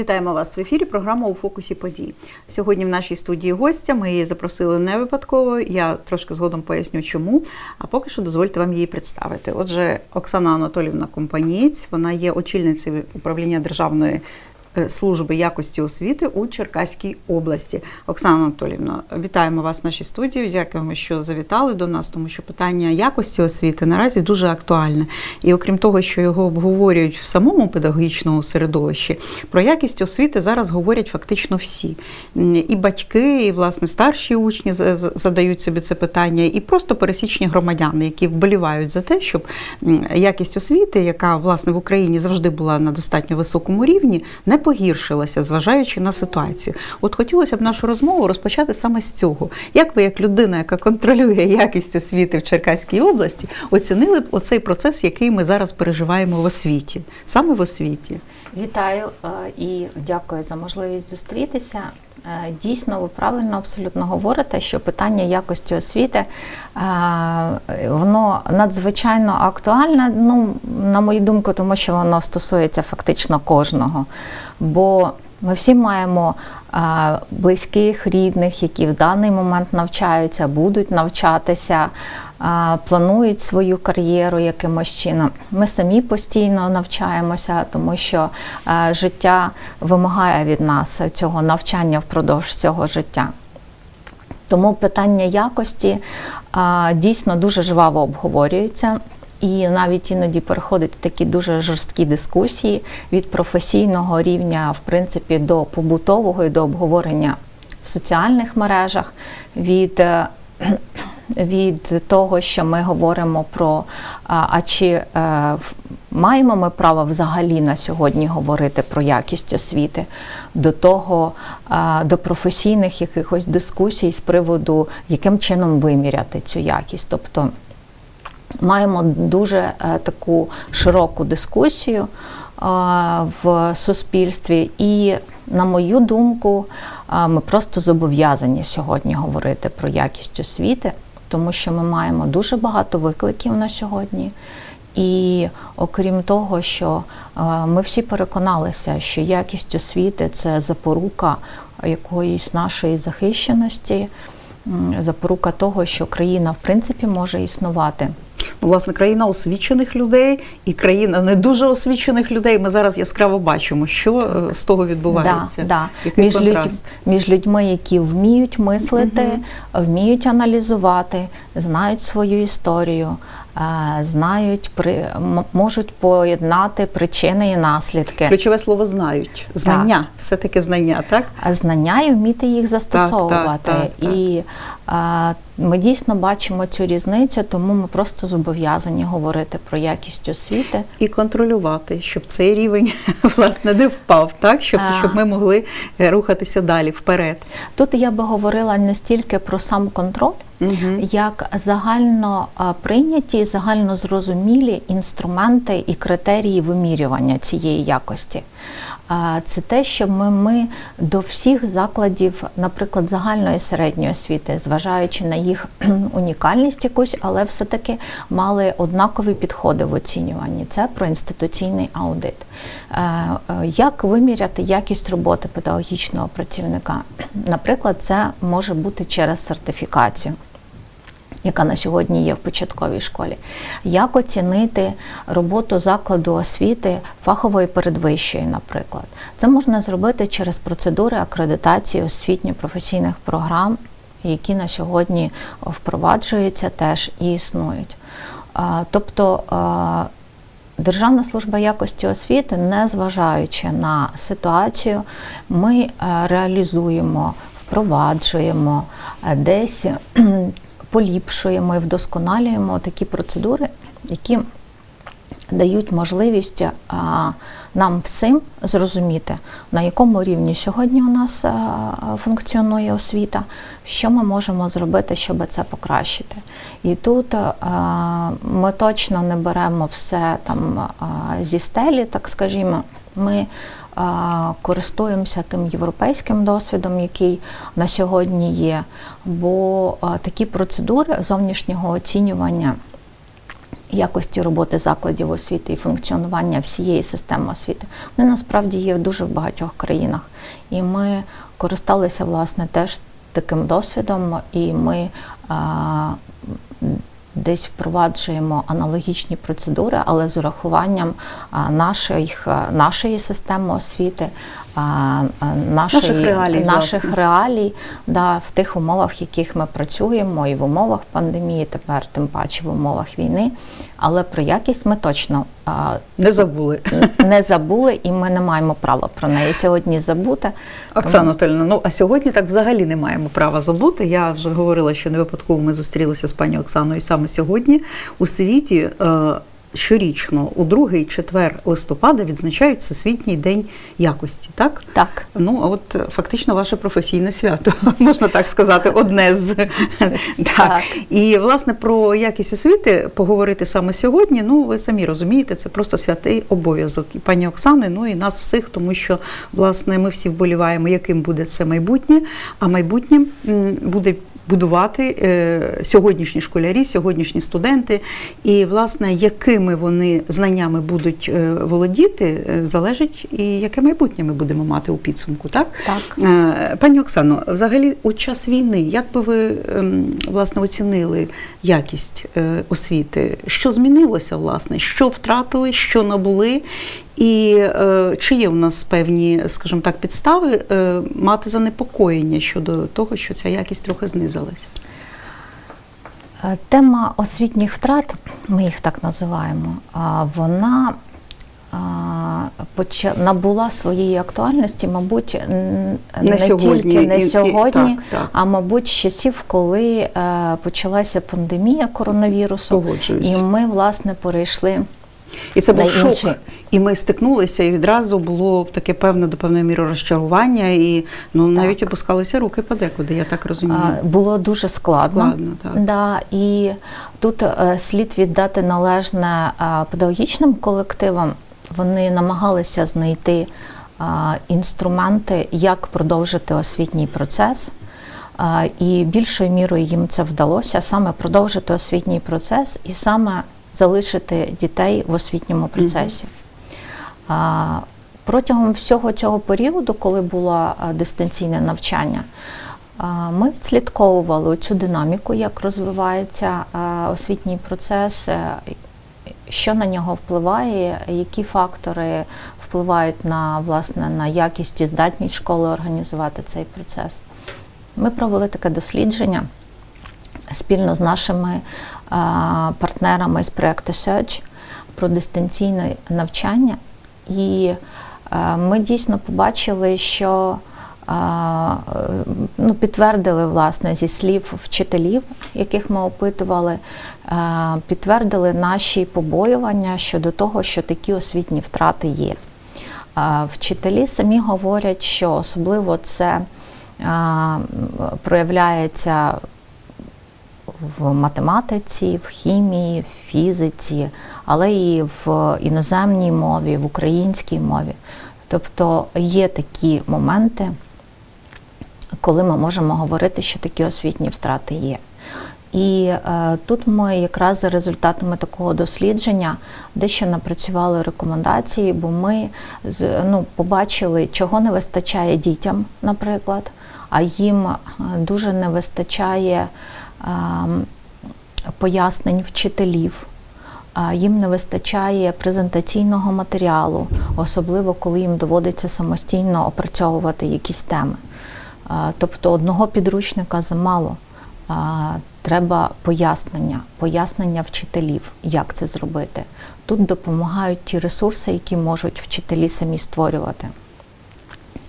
Вітаємо вас в ефірі. Програма у фокусі подій. Сьогодні в нашій студії гостя. Ми її запросили не випадково. Я трошки згодом поясню, чому. А поки що дозвольте вам її представити. Отже, Оксана Анатолівна Компанієць, вона є очільницею управління державної служби якості освіти у Черкаській області. Оксана Анатолівна, вітаємо вас в нашій студії. Дякуємо, що завітали до нас, тому що питання якості освіти наразі дуже актуальне. І окрім того, що його обговорюють в самому педагогічному середовищі, про якість освіти зараз говорять фактично всі. І батьки, і власне старші учні задають собі це питання, і просто пересічні громадяни, які вболівають за те, щоб якість освіти, яка власне в Україні завжди була на достатньо високому рівні, не погіршилася, зважаючи на ситуацію. От хотілося б нашу розмову розпочати саме з цього. Як ви, як людина, яка контролює якість освіти в Черкаській області, оцінили б оцей процес, який ми зараз переживаємо в освіті, саме в освіті? Вітаю е, і дякую за можливість зустрітися. Е, Дійсно, ви правильно абсолютно говорите, що питання якості освіти е, воно надзвичайно актуальне. Ну, на мою думку, тому що воно стосується фактично кожного. Бо ми всі маємо е, близьких, рідних, які в даний момент навчаються, будуть навчатися, планують свою кар'єру якимось чином. Ми самі постійно навчаємося, тому що е, життя вимагає від нас цього навчання впродовж цього життя. Тому питання якості дійсно дуже жваво обговорюється. І навіть іноді переходить в такі дуже жорсткі дискусії від професійного рівня, в принципі, до побутового і до обговорення в соціальних мережах, від, е, від того, що ми говоримо про а, чи е, маємо ми право взагалі на сьогодні говорити про якість освіти, до того до професійних якихось дискусій з приводу, яким чином виміряти цю якість. Тобто маємо дуже е, таку широку дискусію в суспільстві, і, на мою думку, ми просто зобов'язані сьогодні говорити про якість освіти, тому що ми маємо дуже багато викликів на сьогодні. І окрім того, що е, ми всі переконалися, що якість освіти це запорука якоїсь нашої захищеності, запорука того, що країна в принципі може існувати. Ну, власне, країна освічених людей і країна не дуже освічених людей. Ми зараз яскраво бачимо, що е, з того відбувається. Да, да. Між, людь, між людьми, які вміють мислити, вміють аналізувати, знають свою історію, знають, при, можуть поєднати причини і наслідки. Ключове слово знають. Знання, все-таки знання, так? Знання і вміти їх застосовувати. так, так. І е, ми дійсно бачимо цю різницю, тому ми просто зобов'язані говорити про якість освіти. І контролювати, щоб цей рівень власне не впав, так? Щоб, А. щоб ми могли е, рухатися далі, вперед. Тут я би говорила не стільки про сам контроль, Як загально прийняті, загально зрозумілі інструменти і критерії вимірювання цієї якості. Це те, що ми, ми до всіх закладів, наприклад, загальної середньої освіти, зважаючи на їх унікальність якусь, але все-таки мали однакові підходи в оцінюванні. Це про інституційний аудит. Е, е, Як виміряти якість роботи педагогічного працівника? Наприклад, це може бути через сертифікацію яка на сьогодні є в початковій школі. Як оцінити роботу закладу освіти фахової передвищої, наприклад? Це можна зробити через процедури акредитації освітньо-професійних програм, які на сьогодні впроваджуються теж і існують. Тобто Державна служба якості освіти, незважаючи на ситуацію, ми е, реалізуємо, впроваджуємо, е, десь поліпшуємо і вдосконалюємо такі процедури, які дають можливість нам всім зрозуміти, на якому рівні сьогодні у нас функціонує освіта, що ми можемо зробити, щоб це покращити. І тут ми точно не беремо все там зі стелі, так скажімо. Ми користуємося тим європейським досвідом, який на сьогодні є, бо такі процедури зовнішнього оцінювання якості роботи закладів освіти і функціонування всієї системи освіти. Вони насправді є в дуже в багатьох країнах. І ми користалися власне теж таким досвідом, і ми десь впроваджуємо аналогічні процедури, але з урахуванням наших, нашої системи освіти, а, нашої, Наших реалій, наших власне. реалій да, в тих умовах, в яких ми працюємо, і в умовах пандемії, тепер тим паче в умовах війни. Але про якість ми точно а, Не забули. не забули, і ми не маємо права про неї сьогодні забути. Оксана Анатольовна, ну а сьогодні так взагалі не маємо права забути. Я вже говорила, що не випадково ми зустрілися з пані Оксаною саме сьогодні. У світі е, щорічно, у другий четвер листопада, відзначають Всесвітній день якості, так? Так. Ну, а от е, фактично ваше професійне свято, можна так сказати, одне з так. І власне про якість освіти поговорити саме сьогодні. Ну, ви самі розумієте, це просто святий обов'язок і пані Оксани, ну і нас всіх, тому що власне ми всі вболіваємо, яким буде це майбутнє. А майбутнє буде. Будувати е, сьогоднішні школярі, сьогоднішні студенти, і власне якими вони знаннями будуть е, володіти, е, залежить і яке майбутнє ми будемо мати у підсумку, так? Так. Пані Оксано, взагалі у час війни, як би ви ем, власне оцінили якість е, освіти? Що змінилося, власне? Що втратили, що набули? І е, чи є у нас певні, скажімо так, підстави е, мати занепокоєння щодо того, що ця якість трохи знизилася? Е, Тема освітніх втрат, ми їх так називаємо, вона набула своєї актуальності, мабуть, Не не сьогодні, тільки не і- і- сьогодні, так, так. а мабуть, з часів, коли е, почалася пандемія коронавірусу, і ми, власне, перейшли. І це був на шок. інші. І ми стикнулися, і відразу було таке певне до певної міри розчарування, і ну навіть опускалися руки подекуди, я так розумію. Було дуже складно. Складно, так. Да, і тут е, слід віддати належне е, педагогічним колективам. Вони намагалися знайти інструменти, як продовжити освітній процес. І більшою мірою їм це вдалося саме продовжити освітній процес і саме залишити дітей в освітньому процесі. А, Протягом всього цього періоду, коли було дистанційне навчання, ми відслідковували цю динаміку, як розвивається освітній процес, е, що на нього впливає, які фактори впливають на власне на якість і здатність школи організувати цей процес. Ми провели таке дослідження спільно з нашими партнерами з проекту Search про дистанційне навчання. І ми дійсно побачили, що ну, підтвердили власне зі слів вчителів, яких ми опитували, підтвердили наші побоювання щодо того, що такі освітні втрати є. Вчителі самі говорять, що особливо це проявляється в математиці, в хімії, в фізиці, але і в іноземній мові, в українській мові. Тобто є такі моменти, коли ми можемо говорити, що такі освітні втрати є. І е, тут ми якраз за результатами такого дослідження дещо напрацювали рекомендації, бо ми ну, побачили, чого не вистачає дітям, наприклад, а їм е, дуже не вистачає е, пояснень вчителів. Їм не вистачає презентаційного матеріалу, особливо коли їм доводиться самостійно опрацьовувати якісь теми. Тобто одного підручника замало. Треба пояснення, пояснення вчителів, як це зробити. Тут допомагають ті ресурси, які можуть вчителі самі створювати.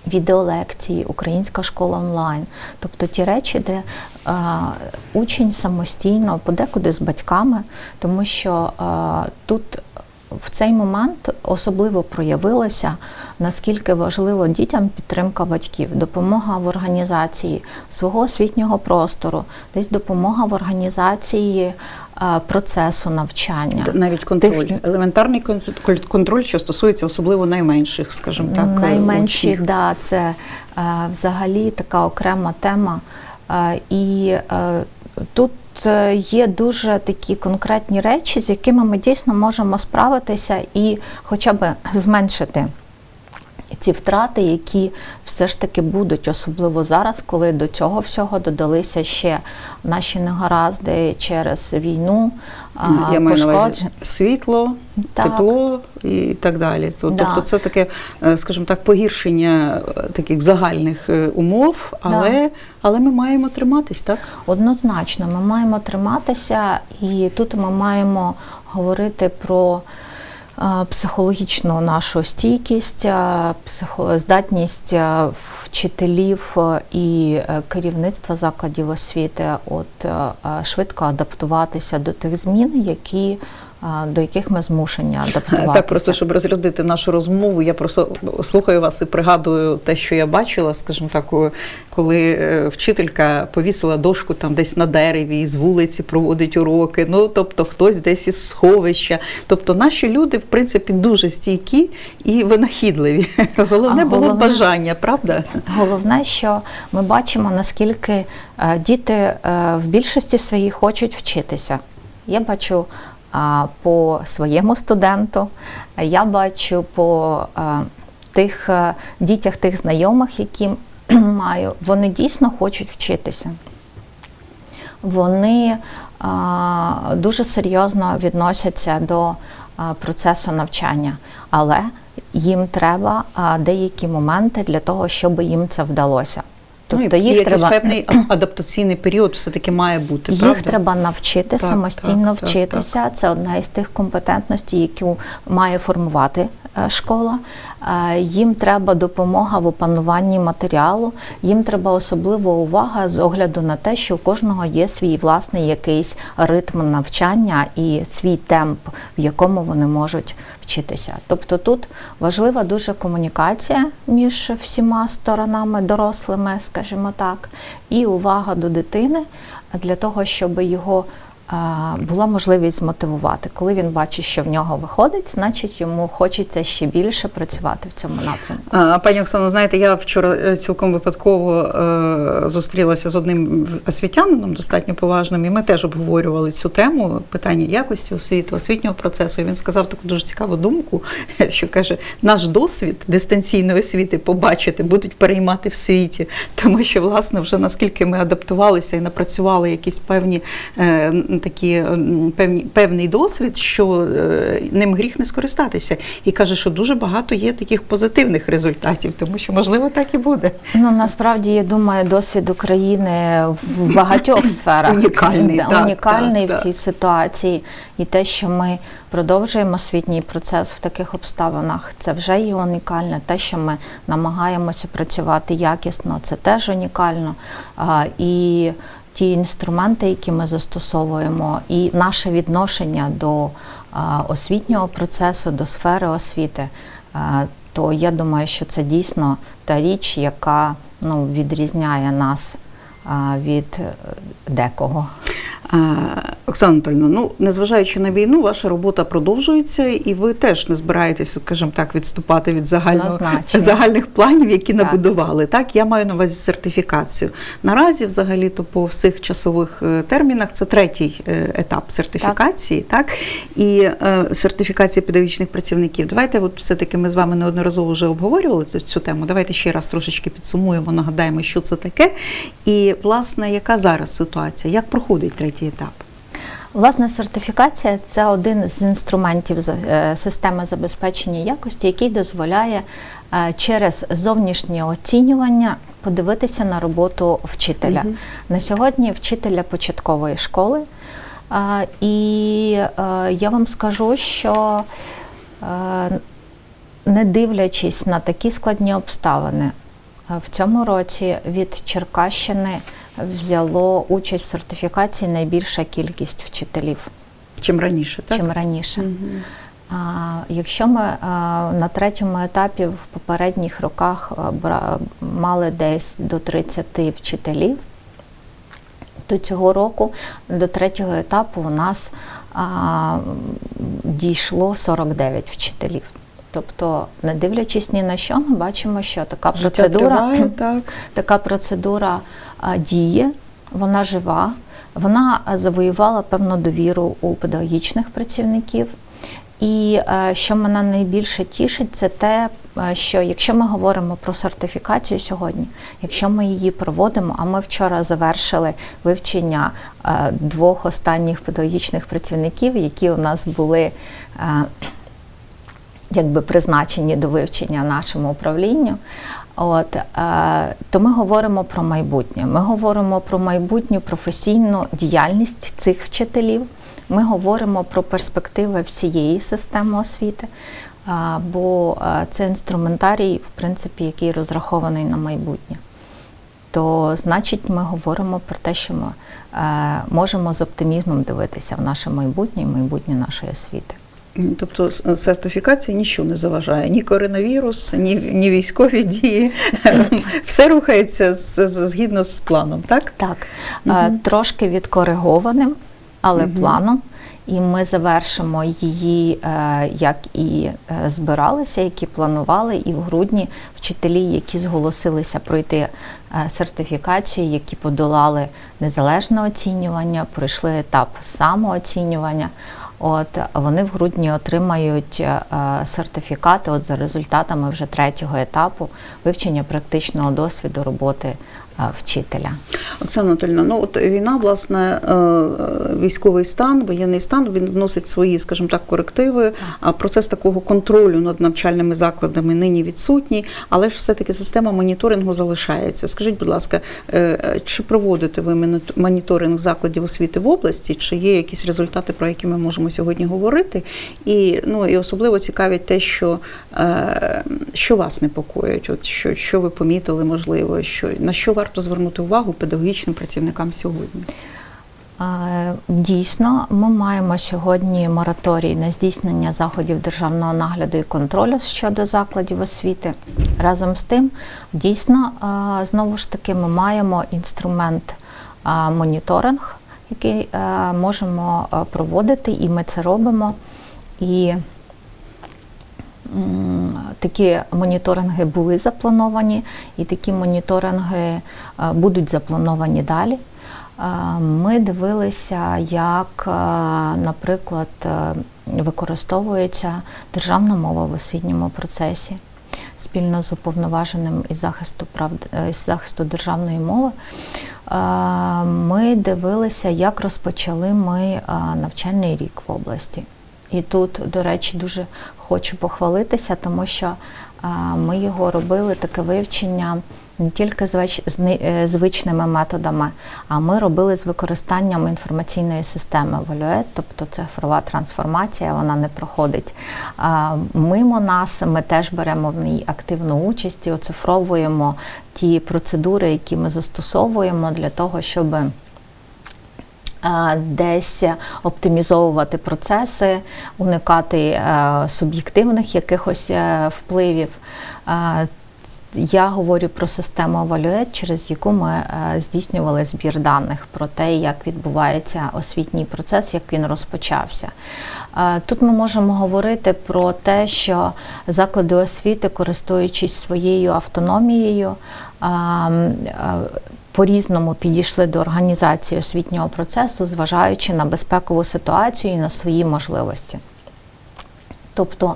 Відеолекції, українська школа онлайн, тобто ті речі, де е, учень самостійно, подекуди з батьками, тому що е, тут в цей момент особливо проявилося, наскільки важливо дітям підтримка батьків, допомога в організації свого освітнього простору, десь допомога в організації е, процесу навчання. Навіть контроль, Техні- елементарний кон- контроль, що стосується особливо найменших, скажімо так, е, Найменші, учнів. да, це е, взагалі така окрема тема. І тут е, є дуже такі конкретні речі, з якими ми дійсно можемо справитися і хоча б зменшити ці втрати, які все ж таки будуть, особливо зараз, коли до цього всього додалися ще наші негаразди через війну, Я маю на увазі світло, Так. тепло і так далі. Тобто Да. це таке, е, скажімо так, погіршення е, таких загальних е, умов, але, але ми маємо триматись, так? Однозначно, ми маємо триматися, і тут ми маємо говорити про психологічну нашу стійкість, здатність вчителів і е, керівництва закладів освіти от швидко адаптуватися до тих змін, які до яких ми змушені адаптуватися. Так, просто щоб розрядити нашу розмову, я просто слухаю вас і пригадую те, що я бачила, скажімо так, коли е, вчителька повісила дошку там десь на дереві, і з вулиці проводить уроки. Ну тобто хтось десь із сховища. Тобто наші люди, в принципі, дуже стійкі і винахідливі. Головне А було головне- бажання, правда? Головне, що ми бачимо, наскільки е, діти е, в більшості своїй хочуть вчитися. Я бачу по своєму студенту, я бачу по тих дітях, тих знайомих, які маю, вони дійсно хочуть вчитися. Вони дуже серйозно відносяться до процесу навчання, але їм треба деякі моменти для того, щоб їм це вдалося. Тобто ну, їх якийсь треба певний адаптаційний період все-таки має бути, їх правда? треба навчити Так, самостійно так, так, вчитися. Це одна із тих компетентностей, які має формувати школа. Е, Їм треба допомога в опануванні матеріалу. Їм треба особлива увага з огляду на те, що у кожного є свій власний якийсь ритм навчання і свій темп, в якому вони можуть вчитися. Тобто тут важлива дуже комунікація між всіма сторонами дорослими, скажімо так, і увага до дитини для того, щоб його була можливість змотивувати. Коли він бачить, що в нього виходить, значить йому хочеться ще більше працювати в цьому напрямку. Пані Оксано, знаєте, я вчора е, цілком випадково е, зустрілася з одним освітянином, достатньо поважним, і ми теж обговорювали цю тему питання якості освіти, освітнього процесу. І він сказав таку дуже цікаву думку, що каже, наш досвід дистанційної освіти побачити будуть переймати в світі, тому що власне вже наскільки ми адаптувалися і напрацювали якісь певні е, такі м, певні певний досвід, що е, ним гріх не скористатися. І каже, що дуже багато є таких позитивних результатів, тому що можливо так і буде. Ну насправді я думаю, досвід України в багатьох сферах Унікальний, Да, так, унікальний так, в цій ситуації. І те, що ми продовжуємо освітній процес в таких обставинах, це вже є унікальне. Те, що ми намагаємося працювати якісно, це теж унікально. І ті інструменти, які ми застосовуємо, і наше відношення до освітнього процесу, до сфери освіти. то я думаю, що це дійсно та річ, яка ну, відрізняє нас від е, декого. Оксана Анатольовна, ну незважаючи на війну, ваша робота продовжується, і ви теж не збираєтеся, скажімо так, відступати від загального, загальних планів, які Так. набудували. Так, я маю на увазі сертифікацію. Наразі, взагалі, то по всіх часових е, термінах це третій е, етап сертифікації, так, і е, сертифікація педагогічних працівників. Давайте, от все-таки ми з вами неодноразово вже обговорювали цю тему. Давайте ще раз трошечки підсумуємо, нагадаємо, що це таке, і власне, яка зараз ситуація, як проходить третій етап. Власне, сертифікація це один з інструментів е, системи забезпечення якості, який дозволяє е, через зовнішнє оцінювання подивитися на роботу вчителя. Мгм. На сьогодні вчителя початкової школи. І е, я вам скажу, що не дивлячись на такі складні обставини, в цьому році від Черкащини взяло участь в сертифікації найбільша кількість вчителів, Чим раніше, так? чим раніше. Мгм. А, Якщо ми а, на третьому етапі в попередніх роках бра- мали десь до 30 вчителів, то цього року до третього етапу у нас а, дійшло 49 вчителів. Тобто, не дивлячись ні на що, ми бачимо, що така Життя процедура, триває, так. така процедура а, діє, вона жива. Вона е, завоювала певну довіру у педагогічних працівників. І е, що мене найбільше тішить, це те, е, що якщо ми говоримо про сертифікацію сьогодні, якщо ми її проводимо, а ми вчора завершили вивчення двох останніх педагогічних працівників, які у нас були якби призначені до вивчення нашому управлінню. От е, то ми говоримо про майбутнє. Ми говоримо про майбутню професійну діяльність цих вчителів. Ми говоримо про перспективи всієї системи освіти, е, бо е, це інструментарій, в принципі, який розрахований на майбутнє. То значить, ми говоримо про те, що ми можемо з оптимізмом дивитися в наше майбутнє і майбутнє нашої освіти. Тобто с- сертифікація нічого не заважає, ні коронавірус, ні, ні військові дії. Все рухається з- з- згідно з планом, так? Так, е, трошки відкоригованим, але Мгм. планом. І ми завершимо її, е, як і е, збиралися, які планували, і в грудні вчителі, які зголосилися пройти е, сертифікацію, які подолали незалежне оцінювання, пройшли етап самооцінювання. От вони в грудні отримають е, сертифікати. От за результатами вже третього етапу вивчення практичного досвіду роботи е, вчителя. Оксана Анатольовна, ну от війна, власне, е, е, військовий стан, воєнний стан, він вносить свої, скажімо так, корективи. А процес такого контролю над навчальними закладами нині відсутній, але ж все-таки система моніторингу залишається. Скажіть, будь ласка, е, е, чи проводите ви моніторинг закладів освіти в області? Чи є якісь результати, про які ми можемо сьогодні говорити? І ну і особливо цікавить те, що, е, що вас непокоїть, от що, що ви помітили, можливо, що на що варто звернути увагу педагогічним працівникам сьогодні? Дійсно, ми маємо сьогодні мораторій на здійснення заходів державного нагляду і контролю щодо закладів освіти. Разом з тим, дійсно, знову ж таки, ми маємо інструмент моніторинг, який можемо проводити, і ми це робимо. І Такі моніторинги були заплановані, і такі моніторинги е, будуть заплановані далі. Е, Ми дивилися, як, е, наприклад, використовується державна мова в освітньому процесі спільно з уповноваженим із захисту прав із захисту державної мови. Ми дивилися, як розпочали ми навчальний рік в області. І тут, до речі, дуже хочу похвалитися, тому що ми його робили таке вивчення не тільки зни- е, звичними методами, а ми робили з використанням інформаційної системи Валюет, тобто цифрова трансформація, вона не проходить мимо нас. Ми теж беремо в ній активну участь і оцифровуємо ті процедури, які ми застосовуємо для того, щоб десь оптимізовувати процеси, уникати е, суб'єктивних якихось е, впливів. Е, Я говорю про систему Evaluate, через яку ми е, здійснювали збір даних про те, як відбувається освітній процес, як він розпочався. Е, Тут ми можемо говорити про те, що заклади освіти, користуючись своєю автономією, а, м, е, по-різному підійшли до організації освітнього процесу, зважаючи на безпекову ситуацію і на свої можливості. Тобто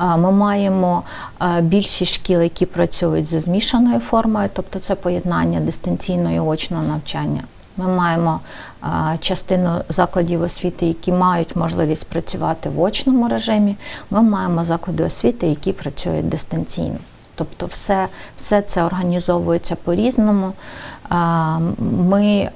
е, ми маємо е, більшість шкіл, які працюють за змішаною формою, тобто це поєднання дистанційного і очного навчання. Ми маємо е, частину закладів освіти, які мають можливість працювати в очному режимі. Ми маємо заклади освіти, які працюють дистанційно. Тобто, все, все це організовується по-різному. Ми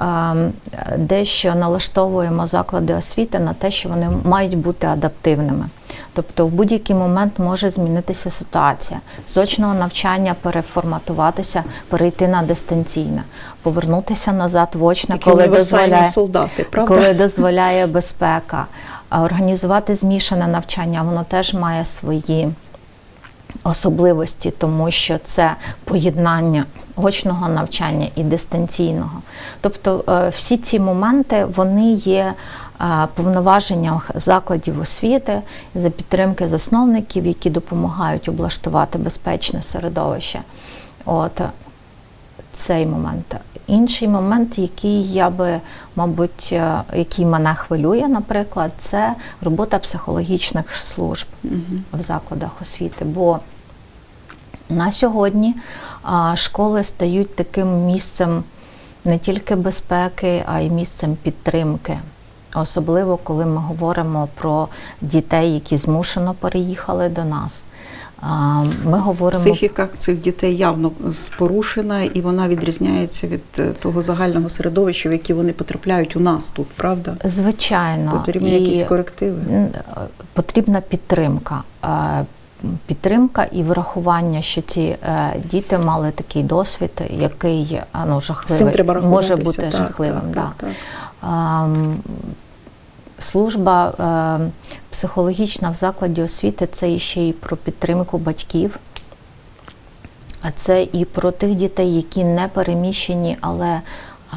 дещо налаштовуємо заклади освіти на те, що вони мають бути адаптивними. Тобто, в будь-який момент може змінитися ситуація. З очного навчання переформатуватися, перейти на дистанційне, повернутися назад в очне, Такі коли дозволяє солдати, правда? коли дозволяє безпека. Організувати змішане навчання, воно теж має свої особливості, тому що це поєднання очного навчання і дистанційного. Тобто е, всі ці моменти вони є е, повноваженням закладів освіти за підтримки засновників, які допомагають облаштувати безпечне середовище. От цей момент. Інший момент, який я би, мабуть, е, який мене хвилює, наприклад, це робота психологічних служб в закладах освіти. Бо на сьогодні школи стають таким місцем не тільки безпеки, а й місцем підтримки. Особливо коли ми говоримо про дітей, які змушено переїхали до нас. Ми говоримо Психіка цих дітей явно порушена, і вона відрізняється від е, того загального середовища, в яке вони потрапляють у нас тут, правда? звичайно Потрібні і- якісь корективи. Е, потрібна підтримка. Е, Підтримка і врахування, що ці е, діти мали такий досвід, який ну, жахливий, може бути Так, жахливим. так, да. так, так. Служба е, психологічна в закладі освіти це ще і про підтримку батьків, а це і про тих дітей, які не переміщені, але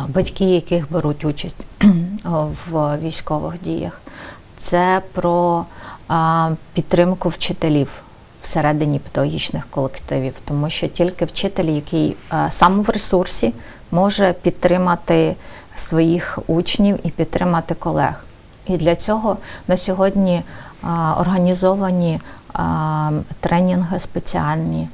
батьки, яких беруть участь в військових діях. Це про а, підтримку вчителів всередині педагогічних колективів, тому що тільки вчитель, який сам в ресурсі, може підтримати своїх учнів і підтримати колег. І для цього на сьогодні організовані тренінги спеціальні,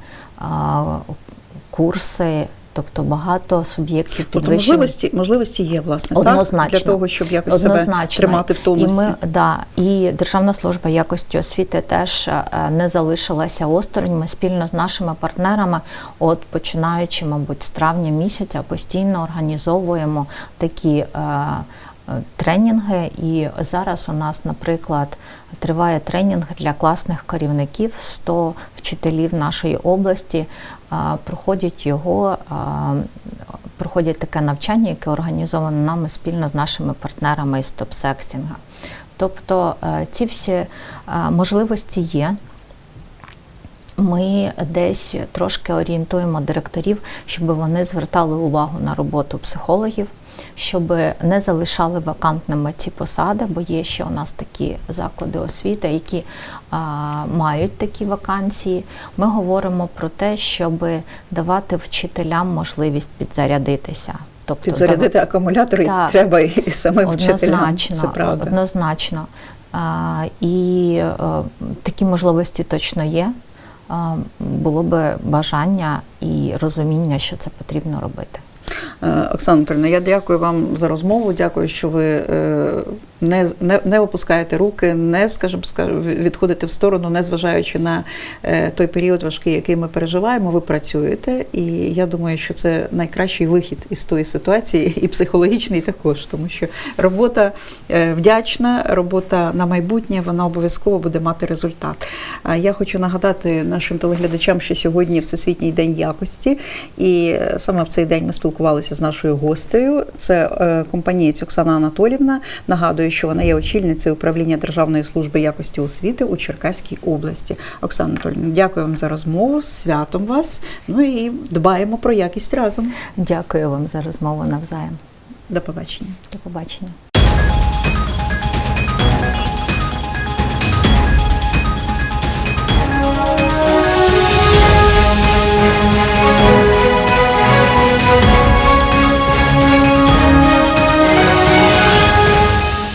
курси, тобто багато суб'єктів Тобто можливості, можливості є, власне, так? Для того, щоб якось себе тримати в тонусі. І ми да, і Державна служба якості освіти теж е, не залишилася осторонь. Ми спільно з нашими партнерами, от починаючи, мабуть, з травня місяця, постійно організовуємо такі. е, Тренінги, і зараз у нас, наприклад, триває тренінг для класних керівників. 100 вчителів нашої області проходять його, проходять таке навчання, яке організовано нами спільно з нашими партнерами із Топсекстінга. Тобто е, ці всі е, можливості є. Ми десь трошки орієнтуємо директорів, щоб вони звертали увагу на роботу психологів, щоб не залишали вакантними ці посади, бо є ще у нас такі заклади освіти, які а, мають такі вакансії. Ми говоримо про те, щоб давати вчителям можливість підзарядитися. Тобто Підзарядити акумулятори Так. треба і самим вчителям. Це правда. однозначно. А, і е, такі можливості точно є. Було би бажання і розуміння, що це потрібно робити. Е, Оксана Анатольовна, я дякую вам за розмову. Дякую, що ви е, не, не, не опускаєте руки, не скажімо, ска- відходите в сторону, не зважаючи на е, той період важкий, який ми переживаємо. Ви працюєте, і я думаю, що це найкращий вихід із тої ситуації, і психологічний також, тому що робота е, вдячна, робота на майбутнє, вона обов'язково буде мати результат. А я хочу нагадати нашим телеглядачам, що сьогодні Всесвітній день якості, і е, саме в цей день ми спілкувалися з нашою гостею. Це компанієць Оксана Анатолівна. Нагадую, що вона є очільницею управління Державної служби якості освіти у Черкаській області. Оксана Анатольовна, дякую вам за розмову. Святом вас. Ну і дбаємо про якість разом. Дякую вам за розмову навзаєм. До побачення. До побачення.